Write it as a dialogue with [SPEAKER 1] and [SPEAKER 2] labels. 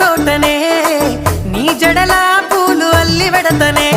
[SPEAKER 1] తోటనే నీ జడలా పూలు అల్లి వెడతనే.